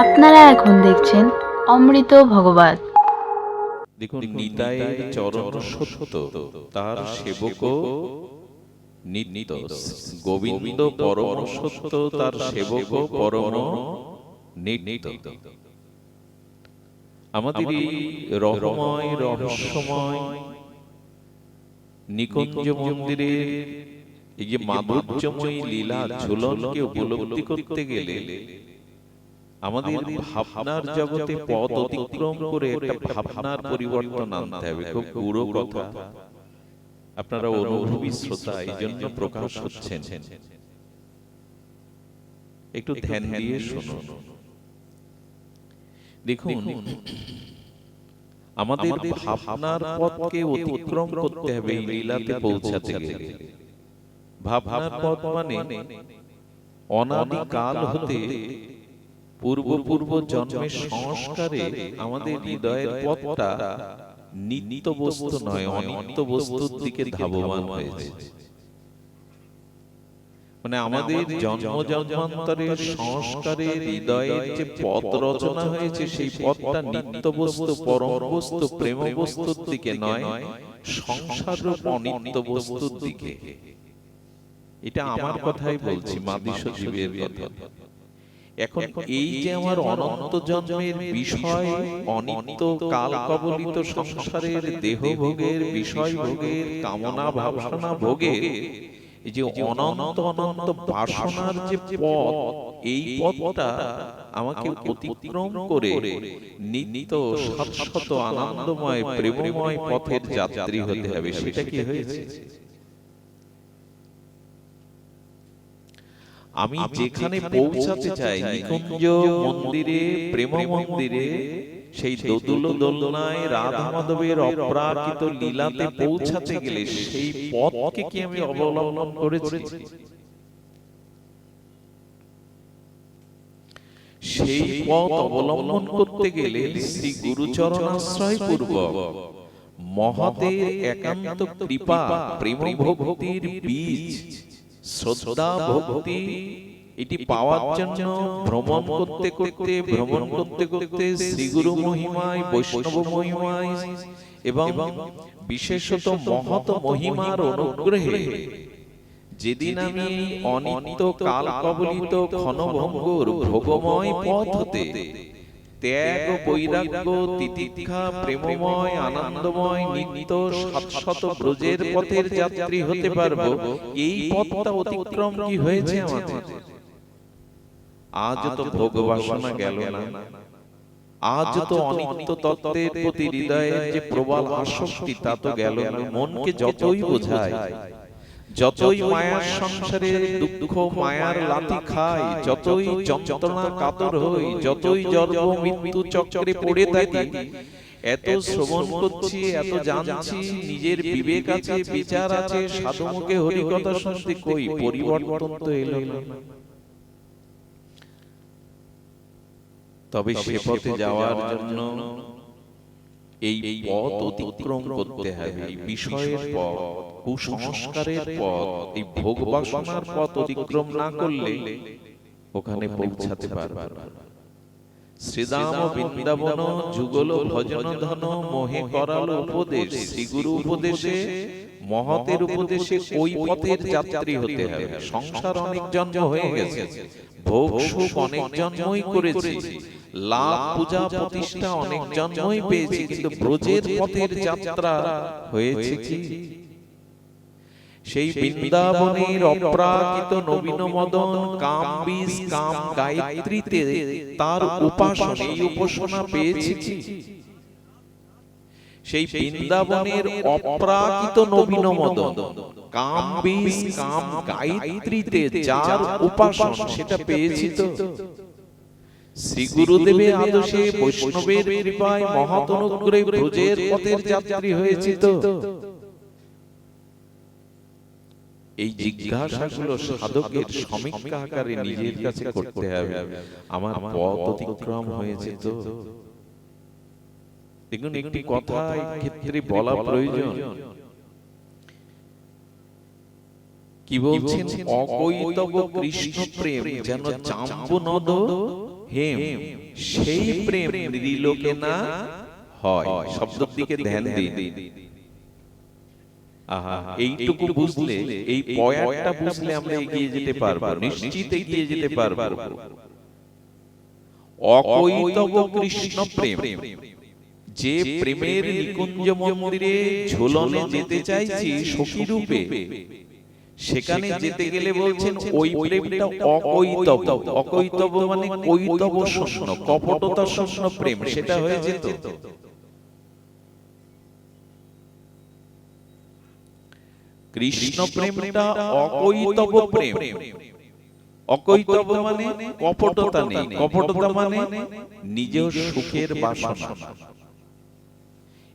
আপনারা এখন দেখছেন অমৃত ভগবত। দেখুন, নিতাই চরণ সত্য, তার সেবক গোবিন্দ পরম সত্য, তার সেবক পরম আমাদের এই রহময়, রহস্যময়, নিকুঞ্জ মন্দিরে এই যে মাধুর্যময় লীলা ঝুলনকে উপলব্ধি করতে গেলে আমাদের ভাবনার জগতে পথ অতিক্রম করে একটা ভাবনার পরিবর্তন আনতে হবে। খুব পুরো কথা। আপনারা অনুভবী শ্রোতা এই জন্য প্রকাশ হচ্ছেন। একটু ধ্যান দিয়ে শুনুন দেখুন আমাদের ভাবনার পথকে অতিক্রম করতে হবে এই লীলাতে পৌঁছাতে গেলে। ভাবনার পথ মানে অনাদিকাল হতে পূর্ব পূর্ব জন্মের সংস্কারে আমাদের হৃদয়ের পথটা নিত্য বস্তু নয় অনিত্য বস্তুর দিকে ধাবমান হয়েছে। মানে আমাদের জন্ম জন্মান্তরের সংস্কারে হৃদয়ের যে পথ রচনা হয়েছে সেই পথটা নিত্য বস্তু পরম বস্তু প্রেম বস্তুর দিকে নয় সংসার অনিত্য বস্তুর দিকে। এটা আমার কথাই বলছি মাদিস জীবের কথা। এখন এই যে আমার অনন্ত জন্মের বিষয় অনিত্য কাল কবলিত সংসারের দেহ ভোগের বিষয় ভোগের কামনা ভাবনা ভোগের এই যে অনন্ত অনন্ত বাসনার যে পথ এই পথটা আমাকে অতিক্রম করে নিত্য শাশ্বত আনন্দময় প্রেমময় পথের যাত্রী হতে হবে সেটা কি হয়েছে? আমি যেখানে পৌঁছাতে চাই নিকুঞ্জ মন্দিরে প্রেম মন্দিরে সেই দোদুল দোলনায় রাধা মাধবের অপ্রাকৃত লীলাতে পৌঁছাতে গেলে সেই পথকে কি আমি অবলম্বন করেছি? সেই পথ অবলম্বন করতে গেলে শ্রী গুরুচরণ আশ্রয় পূর্বক মহতের একান্ত কৃপা প্রেম ভক্তির বীজ শ্রদ্ধা ভক্তি এটি পাওয়ার জন্য ভ্রমণ করতে করতে ভ্রমণ করতে করতে শ্রীগুরু মহিমায় বৈষ্ণব মহিমায় এবং বিশেষত মহৎ মহিমার অনুগ্রহে যেদিন আমি অনিত্য কাল কবলিত ক্ষণভঙ্গুর ভোগময় পথ হতে ত্যাগ বৈরাগ্য তিতিক্ষা প্রেমময় আনন্দময় নিত্য সাতশত ব্রজের পথের যাত্রী হতে পারব। এই পথটা অতিক্রম কি হয়েছে আমাদের? আজ তো ভোগ বাসনা গেল না। আজ তো অনিত্য তত্ত্বের প্রতি হৃদয়ের যে প্রবল আসক্তি তা তো গেল না। মনকে যতই বোঝায় যতই মায়ার সংসারে দুঃখ মায়ার লাথি খাই যতই যন্ত্রণা কাতর হই যতই জন্ম মৃত্যু চক্রে পড়ে থাকি এত শ্রবণ করছি এত জানছি নিজের বিবেক আছে বিচার আছে সাধুমুখে হরিকথা শুনতে কই পরিবর্তন তো এলো না। তবে সে পথে যাওয়ার জন্য এই পথ অতিক্রম করতে হবে। এই বিষয়ের পথ, কুসংস্কারের পথ, এই ভোগ বাসনার পথ অতিক্রম না করলে ওখানে পৌঁছাতে পারবে শ্রীদাম বৃন্দাবন যুগল ভজন ধন মোহে করাল উপদেশ। শ্রীগুরু উপদেশে মহতের উপদেশে ওই পথের যাত্রী হতে হবে। সংসার অনেক জন্ম হয়ে গেছে। ভোগ সুখ অনেক জন্মই করেছি। লাভ পূজা প্রতিষ্ঠা অনেক জন্মই পেয়েছি। কিন্তু ব্রজের পথের যাত্রা হয়েছে কি? সেই বৃন্দাবনের অপ্রাকৃত নবীন মদন কাম বীজ কাম গায়ত্রীতে তার উপাসনা এই উপাসনা পেয়েছি। সেই বৃন্দাবনের অপ্রাকৃত নবীন মদন কাম বীজ কাম গায়ত্রীতে যার উপাসনা সেটা পেয়েছি তো। শ্রী গুরুদেবের আদর্শে বৈষ্ণবের কৃপায় মহৎ অনুগ্রহে ব্রজের পথের যাত্রী হয়েছে তো। এই জিজ্ঞাসাগুলো সাধকের সমীক্ষা আকারে নিজের কাছে করতে হবে। আমার পথ অতিক্রম হয়েছে তো। দেখুন, একটি কথা ক্ষেত্রে বলা প্রয়োজন। কি বলছেন? অকৈতব কৃষ্ণ প্রেম যেন চাম্বু নদ হেম, সেই প্রেম নৃলোকে না হয়। শব্দের দিকে ধ্যান দিন। এইটুকু বুঝলে এই পয়ারটা বুঝলে আমরা এগিয়ে যেতে পারব নিশ্চিত এগিয়ে যেতে পারব। অকৈতব কৃষ্ণ প্রেম। যে প্রেমের নিকুঞ্জ মন্দিরে ঝুলনে যেতে চাইছি সখী রূপে। সেখানে যেতে গেলে বলছেন ওই প্রেমটা অকৈতব। অকৈতব। মানে কৈতব শূন্য কপটতা শূন্য প্রেম সেটা হয়ে যেত কৃষ্ণ প্রেমটা অকৈতব প্রেম অকৈতব মানে কপটতা নেই। কপটতা মানে নিজ সুখের বাসনা।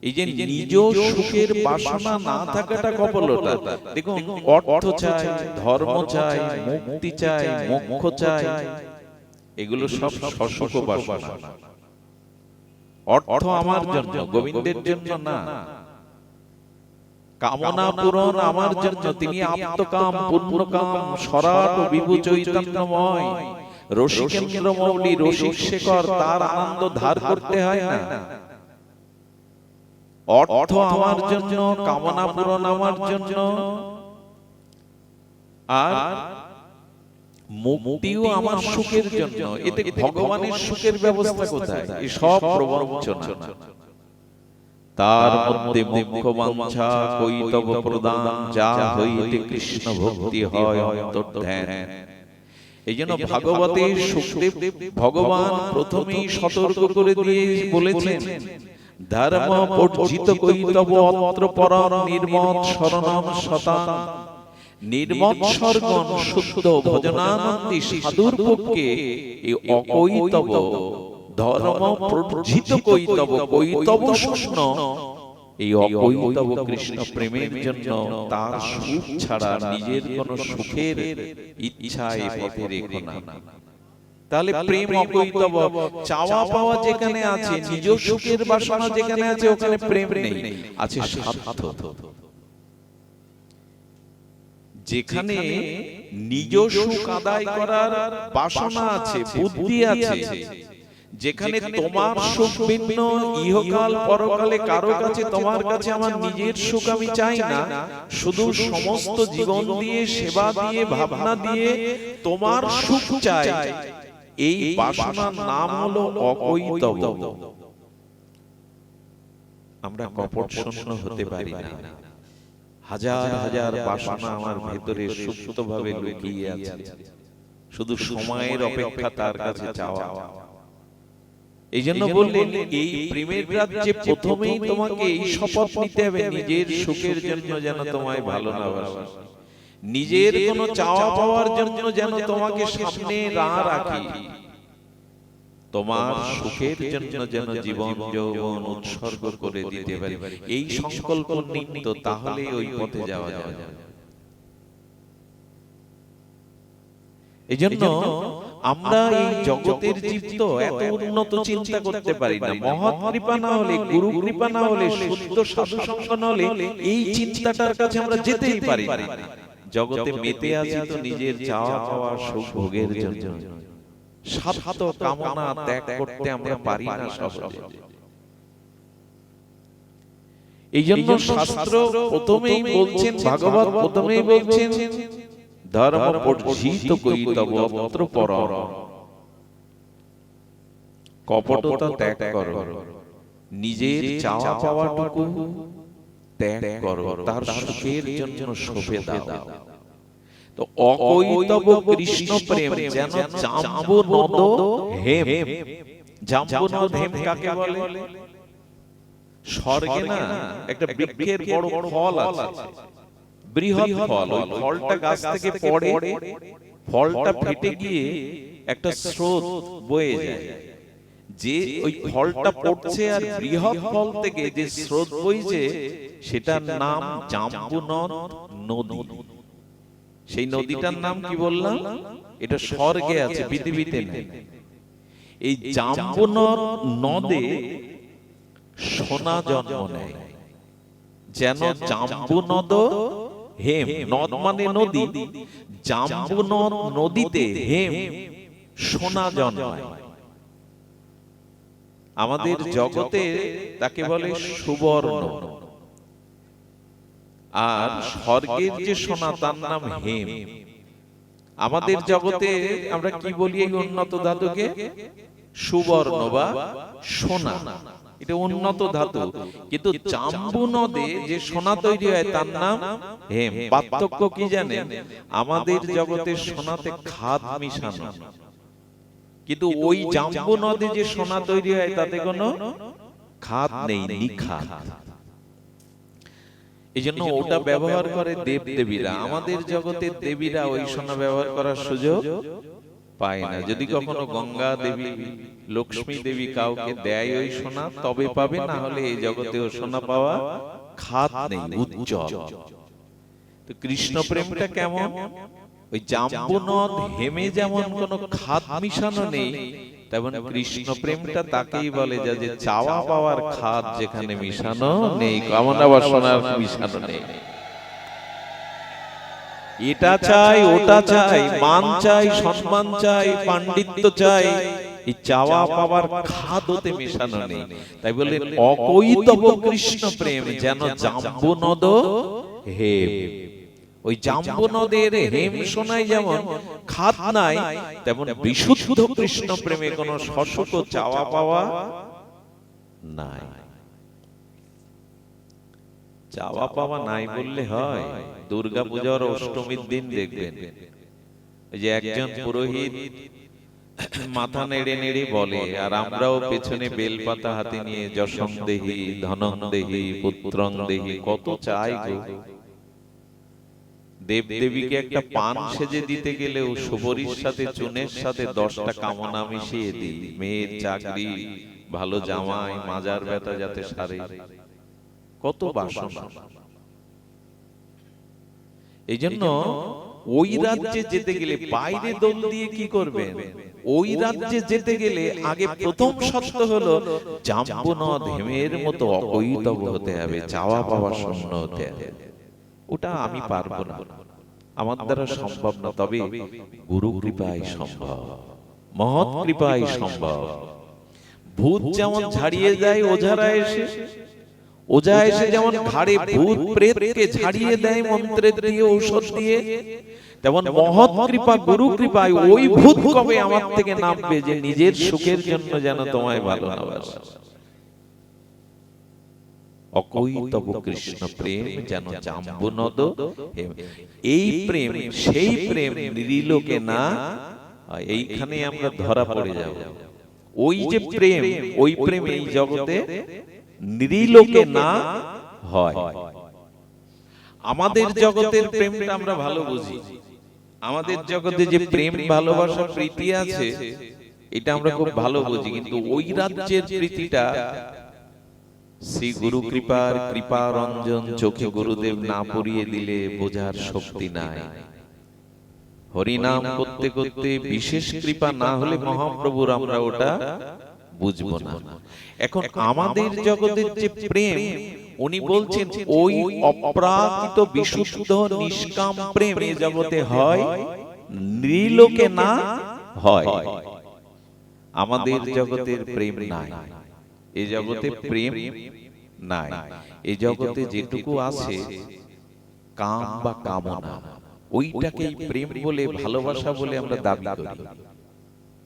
এই যে নিজ সুখের বাসনা না থাকাটা কপলতা দেখুন অর্থ চাই ধর্ম চাই মুক্তি চাই মোক্ষ চাই এগুলো সব সশক বাসনা। অর্থ আমার জন্য গোবিন্দের জন্য না। কামনা পূরণ আমার জন্য তিনি আত্মকাম পূর্ণকাম সরাট বিভু চৈতন্যময়। রসিকেন্দ্র মৌলি রসিক শেখর তার আনন্দ ধার করতে হয় না। অর্থ আমার জন্য কামনা পূরণ আমার জন্য। আর মুক্তিও আমার সুখের জন্য। এতে ভগবানের সুখের ব্যবস্থা কোথায়? এই সব প্রবঞ্চনা। তার মধ্যে মুখ্য বাঞ্ছা কৈতব প্রদান যা হইতে কৃষ্ণ ভক্তি হয় অন্তর্ধ্যান। এই জন্য ভাগবতে সুখদেব ভগবান প্রথমেই সতর্ক করে দিয়ে বলেছেন ধর্ম পর্জিত কৈতব অত্র পরম নির্মত শরণম শতাং নির্মত স্বর্গণ শুদ্ধ ভজনানন্দী সাধুর পক্ষে এই অকৈতব ধর্ম প্রর্জিত কৈতব কৈতব শূন্য এই অকৈতব কৃষ্ণ প্রেমের জন্য তার সুখ ছাড়া নিজের কোন সুখের ইচ্ছা এ পথে রেখো না। তাহলে প্রেম অকৈতব চাওয়া পাওয়া যেখানে আছে নিজ সুখের বাসনা যেখানে আছে ওখানে প্রেম নেই আছে স্বার্থ যেখানে নিজ সুখ আদায় করার বাসনা আছে বুদ্ধি আছে। যেখানে তোমার সুখ ভিন্ন ইহকাল পরকালে কারও কাছে তোমার কাছে আমার নিজের সুখ আমি চাই না। শুধু সমস্ত জীবন দিয়ে সেবা দিয়ে ভাবনা দিয়ে তোমার সুখ চাই। এই বাসনার নাম হলো অকৈতব আমরা কপট শূন্য হতে পারি না। হাজার হাজার বাসনা আমার ভেতরে সুপ্তভাবে লুকিয়ে আছে। শুধু সময়ের অপেক্ষা তার কাছে চাওয়া। এই জন্য বললেন এই প্রেমের রাজ্যে প্রথমেই তোমাকে এই শপথ নিতে হবে নিজের সুখের জন্য যেন তোমায় ভালো না বাসে। নিজের কোনো চাওয়া পাওয়ার জন্য যেন তোমাকে সামনে না রাখি। তোমার সুখের জন্য যেন জীবন যৌবন উৎসর্গ করে দিতে পারি। এই সংকল্প নিত্য তাহলে ওই পথে যাওয়া যাবে। এই জন্য আমরা এই জগতের জীব তো এত উন্নত চিন্তা করতে পারি না। মহৎ কৃপা না হলে গুরু কৃপা না হলে শুদ্ধ সাধু সঙ্গ না হলে এই চিন্তাটার কাছে আমরা যেতেই পারি না। জগতে মেতে আছি তো নিজের চাওয়া পাওয়া সুখ ভোগের জন্য। সাত কামনা ত্যাগ করতে আমরা পারি না সহজে। এই জন্য শাস্ত্র প্রথমেই বলছেন ভাগবত প্রথমেই বলছেন ধর্ম পর্জিত কৈতব অত্র পর কপটতা ত্যাগ করো নিজের চাওয়া পাওয়াটুকু ত্যাগ করো তার সুখের জন্য শোভে দাও তো অকৈতব কৃষ্ণ প্রেম যেন জাম্বু নদ হেম জাম্বু নদ হেম কাকে বলে স্বর্গে না একটা বৃক্ষের বড় ফল আছে বৃহৎ ফল। ওই ফলটা গাছ থেকে পড়ে ফলটা ফেটে গিয়ে একটা স্রোত বয়ে যায়। যে ওই ফলটা পড়ছে আর বৃহৎ ফল থেকে যে স্রোত বইছে সেটার নাম জাম্বুনদ নদী। সেই নদীটার নাম কি বললাম? এটা স্বর্গে আছে পৃথিবীতে নেই। এই জাম্বুনদ নদে সোনা জন্ম নেয়। যেন জাম্বু নদ হেম নদ মানে নদী জাম্বু নদ নদীতে হেম সোনা জন্মায়। আমাদের জগতে তাকে বলে সুবর্ণ। আর স্বর্গের যে সোনা তার নাম হেম। আমাদের জগতে আমরা কি বলি এই উন্নত ধাতুকে সুবর্ণ বা সোনা। এটা উন্নত ধাতু। কিন্তু চাম্বু নদে যে সোনা তৈরি হয় তার নাম হেম। পার্থক্য কি জানেন? আমাদের জগতে সোনাতে খাদ মিশানো। কিন্তু ওই জাম্বু নদে যে সোনা তৈরি হয় তাতে কোনো খাদ নেই নিখাদ। এই জন্য ওটা ব্যবহার করে দেব দেবীরা আমাদের জগতের দেবীরা ওই সোনা ব্যবহার করার সুযোগ পায় না। যদি কখনো গঙ্গা দেবী লক্ষ্মী দেবী কাউকে দেয় ওই সোনা তবে পাবে না হলে এই জগতে ও সোনা পাওয়া খাত নেই উজ্জ্বল তো কৃষ্ণ প্রেমটা কেমন? ওই জাম্বু নদ হেমে যেমন কোনো খাত মিশানো নেই তেমন কৃষ্ণ প্রেমটা তাকেই বলে যা যে চাওয়া পাওয়ার খাত যেখানে মিশানো নেই কামনা বাসনার মিশানো নেই। এটা চাই ওটা চাই মান চাই সম্মান চাই পাণ্ডিত্য চাই। এই চাওয়া পাওয়ার খাদতে মেশানো নেই। তাই বললেন অকৈতব কৃষ্ণ প্রেম যেন জাম্বু নদ হেম ওই জাম্বু নদের হেম সোনাই যেমন খাত নাই তেমন বিশুদ্ধ কৃষ্ণ প্রেমে কোনো শশক চাওয়া পাওয়া নাই। চাওয়া পাওয়া নাই বললে হয়। দুর্গা পূজার অষ্টমীর দিন দেখবেন। যে একজন পুরোহিত মাথা নেড়ে নেড়ে বলে, আর আমরাও পেছনে বেলপাতা হাতে নিয়ে যশং দেহি ধনং দেহি, পুত্রং দেহি, কত চাই গো। দেব দেবীকে একটা পান সেজে দিতে গেলেও সুবরির সাথে, চুনের সাথে দশটা কামনা মিশিয়ে দিই। মেয়ের চাকরি, ভালো জামাই, মাজার ব্যথা যাতে সারে। কত বাসনা। এই জন্য ওই রাজ্যে যেতে গেলে বাইরে দোল দিয়ে কি করবেন? ওই রাজ্যে যেতে গেলে আগে প্রথম শর্ত হলো জাম্বু নদ হেমের মতো অকৈতব হতে হবে চাওয়া পাওয়া শূন্য হতে হবে। ওটা আমি পারব না। আমার দ্বারা সম্ভব না তবে গুরু কৃপায় সম্ভব। মহৎ কৃপায় সম্ভব। ভূত যেমন ঝাড়িয়ে যায় ওঝারা এসে ওঝা এসে যেমন ঘাড়ে ভূত প্রেতকে ঝাড়িয়ে দেয় মন্ত্রের দিয়ে ঔষধ দিয়ে তেমন মহৎ কৃপা গুরু কৃপায় ওই ভূত কবে আমার থেকে নামবে যে নিজের সুখের জন্য যেন তোমায় ভালো না বাসে অকৈতব কৃষ্ণ প্রেম যেন এই প্রেম সেই প্রেম নিরিলোকে না এইখানে আমরা ধরা পড়ে যাব। ওই যে প্রেম ওই প্রেম এই জগতে নিরিলোকে না হয়। আমাদের জগতের প্রেমটা আমরা ভালো বুঝি। আমাদের জগতে যে প্রেম ভালোবাসা প্রীতি আছে এটা আমরা খুব ভালো বুঝি। কিন্তু ওই রাজ্যের প্রীতিটা শ্রী গুরু কৃপার কৃপা রঞ্জন চোখে গুরুদেব না পড়িয়ে দিলে বোঝার শক্তি নাই। হরিনাম করতে করতে বিশেষ কৃপা না হলে মহাপ্রভুর আমরা ওটা বুঝব না। এখন আমাদের জগতের যে প্রেম উনি বলছেন ওই অপ্রাকৃত বিশুদ্ধ নিষ্কাম প্রেম এই জগতে হয় নৃলোকে না হয়। আমাদের জগতের প্রেম নাই। এই জগতে প্রেম নাই। এই জগতে যেটুকু আছে কাম বা কামনা। ওইটাকেই প্রেম বলে ভালোবাসা বলে আমরা দাবি করি।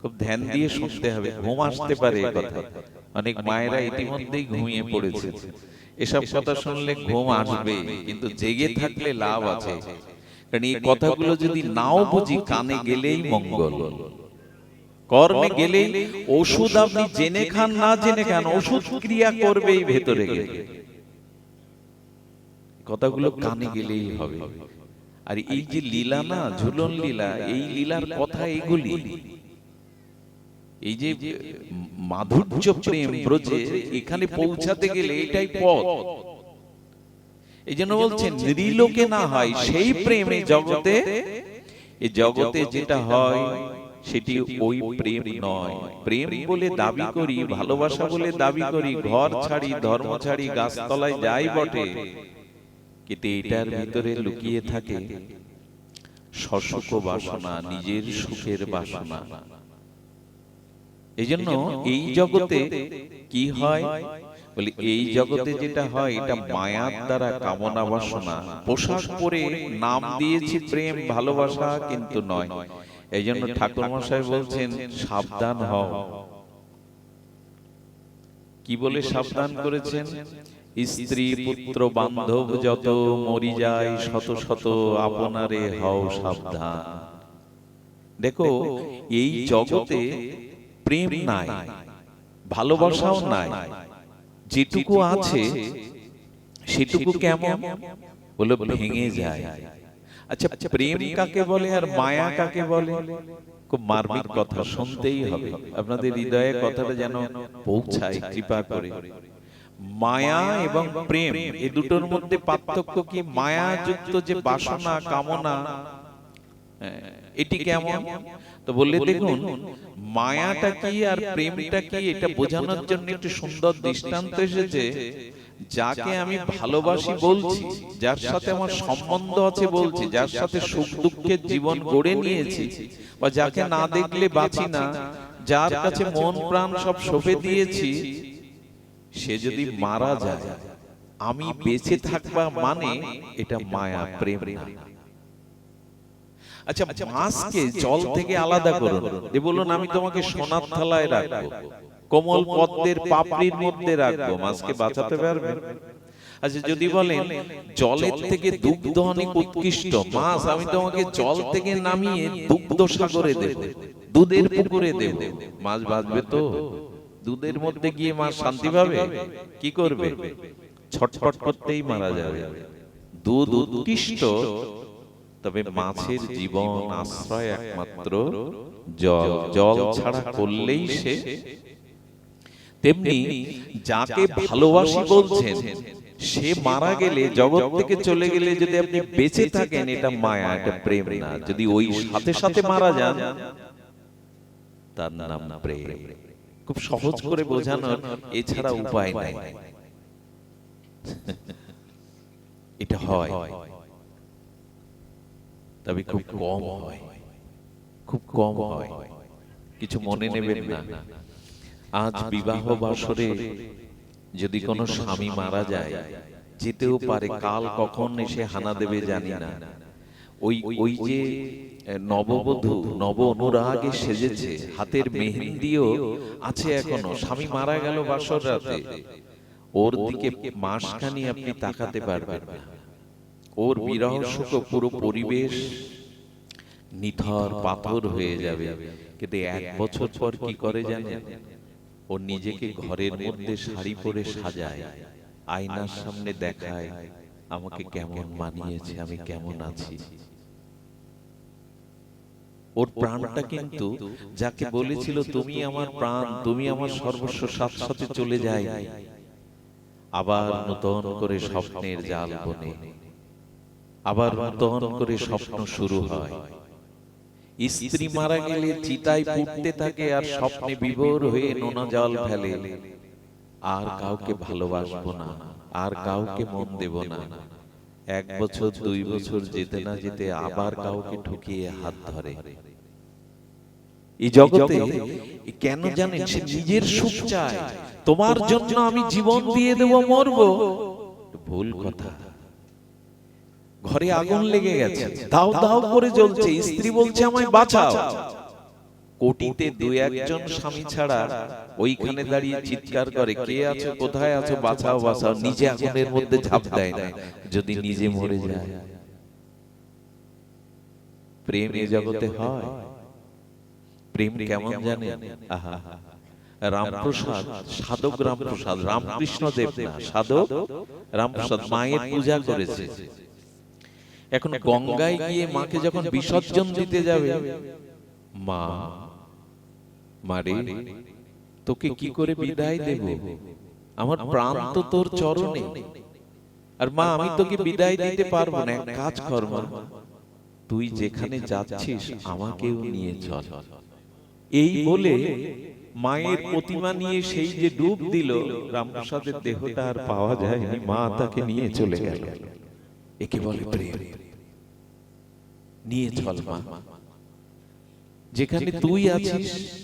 খুব ধ্যান দিয়ে শুনতে হবে ঘুম আসতে পারে কথা অনেক মায়েরা ইতিমধ্যেই ঘুমিয়ে পড়েছে। এসব কথা শুনলে ঘুম আসবে কিন্তু জেগে থাকলে লাভ আছে। কারণ এই কথাগুলো যদি নাও বুঝি কানে গেলেই মঙ্গল। কর্মে গেলেই ওষুধ আপনি জেনে খান না জেনে খান ওষুধ ক্রিয়া করবেই ভেতরে গেলে। কথাগুলো কানে গেলেই হবে। আর এই যে লীলা না ঝুলন লীলা এই লীলার কথা এইগুলি এই যে মাধুর্য প্রেম ব্রজে এখানে পৌঁছাতে গেলে এটাই পথ। এই জন্য বলছেন নৃলোকে না হয় সেই প্রেমে জগতে এই জগতে যেটা হয় সেটি ওই প্রেম নয়। প্রেম বলে দাবি করি ভালোবাসা বলে দাবি করি ঘর ছাড়ি ধর্ম ছাড়ি গাছতলায় যাই বটে। কিন্তু এটার ভিতরে লুকিয়ে থাকে শশক বাসনা নিজের সুখের বাসনা। এই জন্য এই জগতে কি হয়? বলি এই জগতে যেটা হয় এটা মায়ার দ্বারা কামনা বাসনা। পোশাক পরে নাম দিয়েছি প্রেম ভালোবাসা কিন্তু নয়। এই জন্য ঠাকুর মশাই বলছেন সাবধান হও। কি বলে সাবধান করেছেন? স্ত্রী পুত্র বান্ধব যত মরি যায় শত শত আপনারে হও সাবধান। দেখো এই জগতে প্রেম নাই ভালোবাসাও নাই। যেটুকু আছে সেটুকু কেমন? বলে ভেঙে যায়। আচ্ছা প্রেম কাকে বলে আর মায়া কাকে বলে? খুব মার্মিক কথা শুনতেই হবে। আপনাদের হৃদয়ে কথাটা যেন পৌঁছায় কৃপা করে। মায়া এবং প্রেম এই দুটোর মধ্যে পার্থক্য কি? মায়া যুক্ত যে বাসনা কামনা? হ্যাঁ, এটি কেমন? তো বললে দেখুন মায়াটা কি আর প্রেমটা কি? এটা বোঝানোর জন্য একটু সুন্দর দৃষ্টান্ত এসেছে যাকে আমি ভালোবাসি বলছি যার সাথে আমার সম্বন্ধ আছে বলছি যার সাথে সুখ দুঃখের জীবন গড়ে নিয়েছি বা যাকে না দেখলে বাঁচি না যার কাছে মন প্রাণ সব সঁপে দিয়েছি সে যদি মারা যায় আমি বেঁচে থাকবা মানে এটা মায়া প্রেম না। আচ্ছা মাছকে জল থেকে আলাদা করুন। যে বলুন আমি তোমাকে সোনার থালায় রাখব। কোমল পদ্মের পাপড়ির মধ্যে রাখব। মাছকে বাঁচাতে পারবে? আচ্ছা যদি বলেন জলের থেকে দুগ্ধ অনেক উৎকৃষ্ট। মাছ আমি তোমাকে জল থেকে নামিয়ে দুগ্ধ সাগরে দেব। দুধের পুকুরে দেব। মাছ বাঁচবে তো? দুধের মধ্যে গিয়ে মাছ শান্তি পাবে? কি করবে? ছটফট করতেই মারা যাবে। দুধ উৎকৃষ্ট। তবে মাছের জীবন আশ্রয় একমাত্র জল। জল। ছাড়া করলেই সে তেমনি যাকে ভালোবাসি বলছেন সে মারা গেলে জগৎ থেকে চলে গেলে যদি আপনি বেঁচে থাকেন এটা মায়া এটা প্রেম না। যদি ওই সাথে সাথে মারা যান তার নাম প্রেম। খুব সহজ করে বোঝানোর এছাড়া উপায় নাই। এটা হয়। তবে খুব কম হয়। খুব কম হয়। কিছু মনে নেবেন না। আজ বিবাহ বাসরে যদি কোনো স্বামী মারা যায় যেতেও পারে কাল কখন এসে হানা দেবে জানি না। ওই ওই যে নববধূ নব অনুরাগে সেজেছে হাতের মেহেন্দিও আছে এখনও। স্বামী মারা গেল বাসর রাতে। ওর দিকে মাসখানি আপনি তাকাতে পারবেন না। ওর বিরহ সুখ পুরো পরিবেশ নিথর পাথর হয়ে যাবে। কিন্তু এক বছর পর কি করে জানেন? ও নিজেকে ঘরের মধ্যে শাড়ি পরে সাজায়। আয়নার সামনে দেখায় আমাকে কেমন মানিয়েছে আমি কেমন আছি? ওর প্রাণটা কিন্তু যাকে বলেছিল তুমি আমার প্রাণ তুমি আমার সর্বস্ব সাথে সাথে চলে যায় আবার নতুন করে স্বপ্নের জাল বনে আবার নতুন করে স্বপ্ন শুরু হয়। স্ত্রী মারা গেলে চিতায় ফুটতে থাকে আর স্বপ্নে বিভোর হয়ে নোনা জল ফেলে। আর কাউকে ভালোবাসবো না, আর কাউকে মন দেব না। এক বছর, দুই বছর যেতে না যেতে আবার কাউকে ঠকিয়ে হাত ধরে। এই জগতে কেন জানেন সে নিজের সুখ চায়? তোমার জন্য আমি জীবন দিয়ে দেব, মরবো। ভুল কথা। ঘরে আগুন লেগে গেছে। দাও দাও করে জ্বলছে। স্ত্রী বলছে আমায় বাঁচাও। কোটিতে দুই একজন স্বামী ছাড়া ওইখানে দাঁড়িয়ে চিৎকার করে কে আছো? কোথায় আছো? বাঁচাও বাঁচাও নিজে আগুনের মধ্যে ঝাঁপ দেয় না। যদি নিজে মরে যায়। প্রেম এ জগতে হয়। প্রেম কেমন জানেন? আহা। রামপ্রসাদ সাধক রামপ্রসাদ। রামকৃষ্ণ দেব না সাধক রামপ্রসাদ। মায়ের পূজা করেছে। এখন গঙ্গায় গিয়ে মাকে যখন বিসর্জন দিতে যাবে মা মারে তোকে কি করে বিদায় দেব? আমার প্রাণ তো তোর চরণে। আর মা আমি তোকে বিদায় দিতে পারব না এক কাজ কর মা। তুই যেখানে যাচ্ছিস আমাকেও নিয়ে চল। এই বলে মায়ের প্রতিমা নিয়ে সেই যে ডুব দিল রামপ্রসাদের দেহটা আর পাওয়া যায়নি মা তাকে নিয়ে চলে গেল। একে বলে প্রেম। নিয়ে চল মা। যেখানে তুই আছিস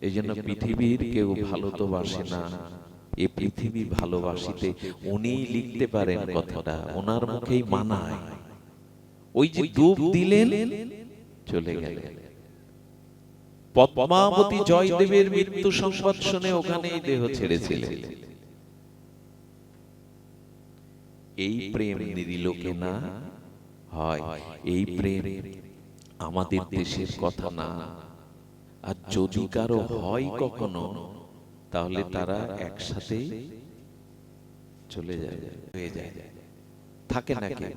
এই জন্য পৃথিবীর কেউ ভালো তো বাসে না। এ পৃথিবী ভালোবাসিতে উনি লিখতে পারেন কথাটা। ওনার মুখেই মানায়। ওই যে ডুব দিলেন চলে গেলেন। পদ্মাবতী জয়দেবের মৃত্যু সংবাদ শুনে ওখানেই দেহ ছেড়েছিলেন। এই প্রেম নিরিলোকে না হয়। এই প্রেম আমাদের দেশের কথা না। আর যদি কারও হয় কখনো তাহলে তারা একসাথে চলে যায় হয়ে যায়। থাকে না কেউ।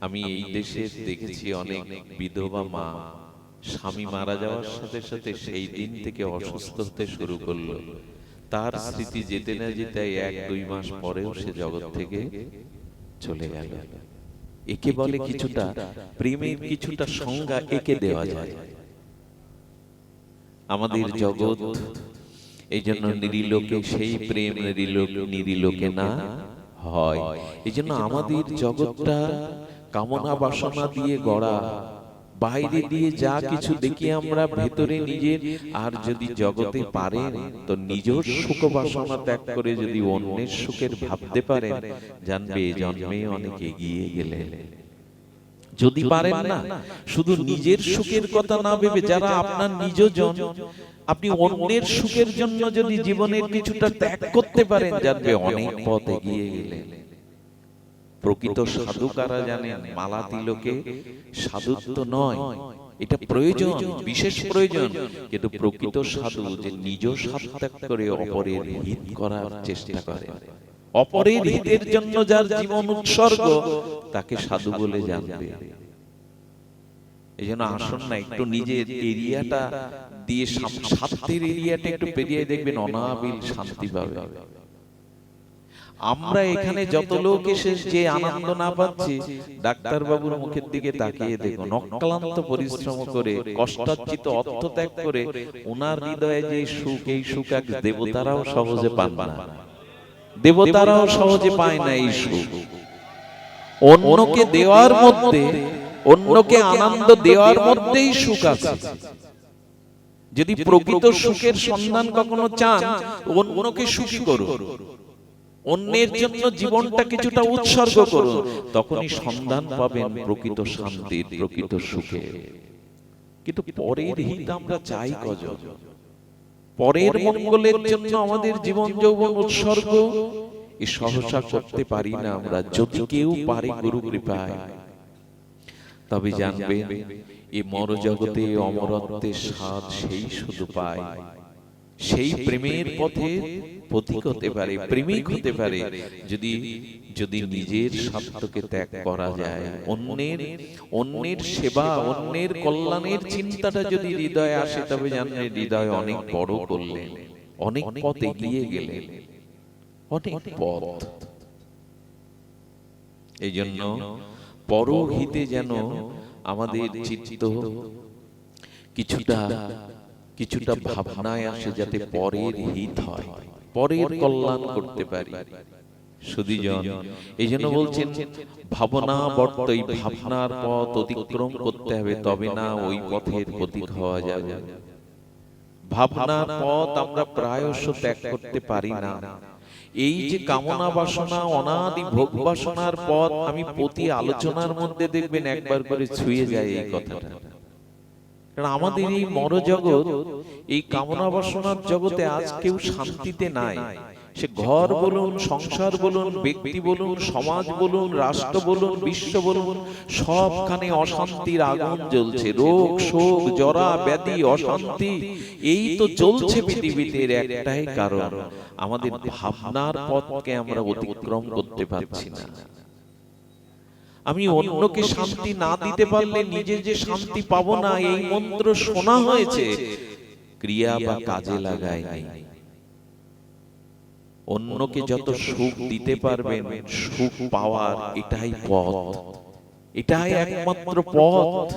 আমি এই দেশে দেখেছি অনেক বিধবা মা। স্বামী মারা যাওয়ার সাথে সাথে সেই দিন থেকে অসুস্থ হতে শুরু করল। তার স্মৃতি যেতে না যেতে এক দুই মাস পরেও সে জগৎ থেকে চলে গেল একে বলে কিছুটা প্রেমের কিছুটা সংজ্ঞা একে দেওয়া যায়। আমাদের জগৎ এই জন্য নিরিলোকে সেই প্রেম নিরিলোক নিরিলোকে না হয়। এই জন্য আমাদের জগৎটা কামনা বাসনা দিয়ে গড়া। বাইরে দিয়ে যা কিছু দেখি আমরা ভেতরে নিজের আর যদি জগতে পারেন তো নিজের সুখ বাসনা ত্যাগ করে যদি অন্যের সুখের ভাবতে পারেন জানবে জন্মে অনেক এগিয়ে গেলেন। যদি পারেন না শুধু নিজের সুখের কথা না ভেবে যারা আপনার নিজজন আপনি অন্যের সুখের জন্য যদি জীবনের কিছুটা ত্যাগ করতে পারেন জানবে অনেক পথ এগিয়ে গেলেন। প্রকৃত সাধু কারা জানেন মালা তিলকে সাধুত্ব নয়। এটা প্রয়োজন বিশেষ প্রয়োজন। কিন্তু প্রকৃত সাধু যে নিজ স্বাদ করে অপরের হিত করার চেষ্টা করে। অপরের হিতের জন্য যার জীবন উৎসর্গ তাকে সাধু বলে জানবে। এই জন্য আসুন না একটু নিজের এরিয়াটা দিয়ে স্বার্থের এরিয়াটা একটু পেরিয়ে দেখবেন অনাবিল শান্তি পাবে। আমরা এখানে যত লোক এসে যে আনন্দ না পাচ্ছি ডাক্তার বাবুর মুখের দিকে তাকিয়ে দেখুন অক্লান্ত পরিশ্রম করে কষ্টার্জিত অর্থ ত্যাগ করে ওনার হৃদয়ে যে সুখ এই সুখ এক দেবতারাও সহজে পান না। দেবতারাও সহজে পায় না এই সুখ। অন্যকে দেওয়ার মধ্যে অন্যকে আনন্দ দেওয়ার মধ্যেই সুখ আছে। যদি প্রকৃত সুখের সন্ধান কখনো চান অন্যকে সুখী করুন। অন্যের জন্য জীবনটা কিছুটা উৎসর্গ করুন। তখনই সন্ধান পাবেন প্রকৃত শান্তির প্রকৃত সুখে। কিন্তু পরের হিত আমরা চাই কজন? পরের মঙ্গলের জন্য আমাদের জীবন যৌবন উৎসর্গ। এ সহসা করতে পারি না আমরা। যদি কেউ পারে গুরু কৃপায়। তবে জানবেন এ মর জগতে অমরত্বের স্বাদ সেই শুধু পায়। সেই প্রেমের পথে পথিক হতে পারে প্রেমিক হতে পারে। যদি যদি নিজের স্বার্থকে ত্যাগ করা যায় অন্যের অন্যের সেবা অন্যের কল্যাণের চিন্তাটা যদি হৃদয়ে আসে তবে জানলে হৃদয় অনেক বড় করলেন। অনেক পথ এগিয়ে গেলেন। অনেক পথ। এই জন্য পরহিতে যেন আমাদের চিত্ত কিছুটা কিছুটা ভাবনায় আসে যাতে পরের হিত হয়। পরের কল্যাণ করতে পারি। সুদীজন এই জন্য বলছেন, ভাবনা বর্ত, এই ভাবনার পথ অতিক্রম করতে হবে, তবে না ওই পথের পথিক হওয়া যাবে। ভাবনার পথ আমরা প্রায়শ ত্যাগ করতে পারি না। এই যে কামনা বাসনা, অনাদি ভোগ বাসনার পথ আমি প্রতি আলোচনার মধ্যে দেখবেন একবার করে ছুঁয়ে যায় এই কথাটা। কারণ আমাদের এই মরজগৎ এই কামনা বাসনার জগতে আজ কেউ শান্তিতে নাই। সে ঘর বলুন সংসার বলুন ব্যক্তি বলুন সমাজ বলুন রাষ্ট্র বলুন বিশ্ব বলুন সবখানে অশান্তির আগুন জ্বলছে রোগ শোক জরা ব্যাধি অশান্তি এই তো চলছে পৃথিবীতে একটাই কারণ। আমাদের ভাবনার পথকে আমরা অতিক্রম করতে পারছি না। আমি অন্যকে শান্তি না দিতে পারলে নিজে যে শান্তি পাবো না এই মন্ত্র শোনা হয়েছে ক্রিয়া বা কাজে লাগায়নি অন্যকে যত সুখ দিতে পারবেন সুখ পাওয়ার এটাই পথ। এটাই একমাত্র পথ।